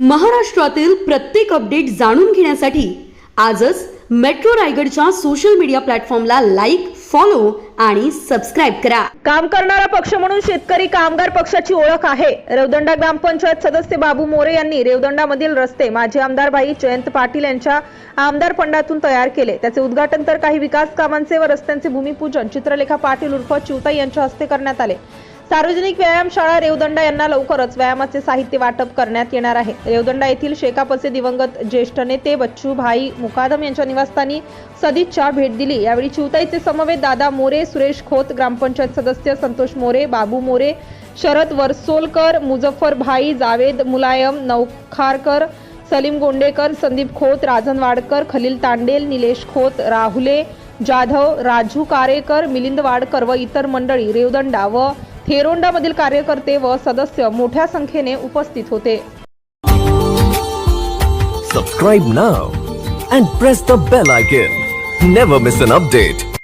महाराष्ट्रातील प्रत्येक अपडेट जाणून घेण्यासाठी आजच मेट्रो रायगडच्या सोशल मीडिया प्लॅटफॉर्मला लाईक फॉलो आणि सबस्क्राईब करा. काम करणारा पक्ष म्हणून शेतकरी कामगार पक्षाची ओळख आहे. रेवदंडा ग्रामपंचायत सदस्य बाबू मोरे यांनी रेवदंडामधील रस्ते माजी आमदार भाई जयंत पाटील यांच्या आमदार फंडातून तयार केले. त्याचे उद्घाटन तर काही विकास कामांचे व रस्त्यांचे भूमिपूजन चित्रलेखा पाटील उर्फ चिवताई यांच्या हस्ते करण्यात आले. सार्वजनिक व्यायामशाळा रेवदंडा यांना लवकरच व्यायामाचे साहित्य वाटप करण्यात येणार आहे. रेवदंडा येथील शेकापचे दिवंगत ज्येष्ठ नेते बच्चू भाई मुकादम यांच्या निवासस्थानी सदिच्छा भेट दिली. यावेळी चिवताईचे समवेत दादा मोरे सुरेश खोत ग्रामपंचायत सदस्य संतोष मोरे बाबू मोरे शरद वरसोलकर मुझफ्फर भाई जावेद मुलायम नौखारकर सलीम गोंडेकर संदीप खोत राजन वाडकर खलील तांडेल निलेश खोत राहुले जाधव राजू कारेकर मिलिंद वाडकर व इतर मंडळी रेवदंडा व थेरोंडा मधील कार्यकर्ते व सदस्य मोठ्या संख्येने उपस्थित होते. Subscribe now and press the bell icon never miss an update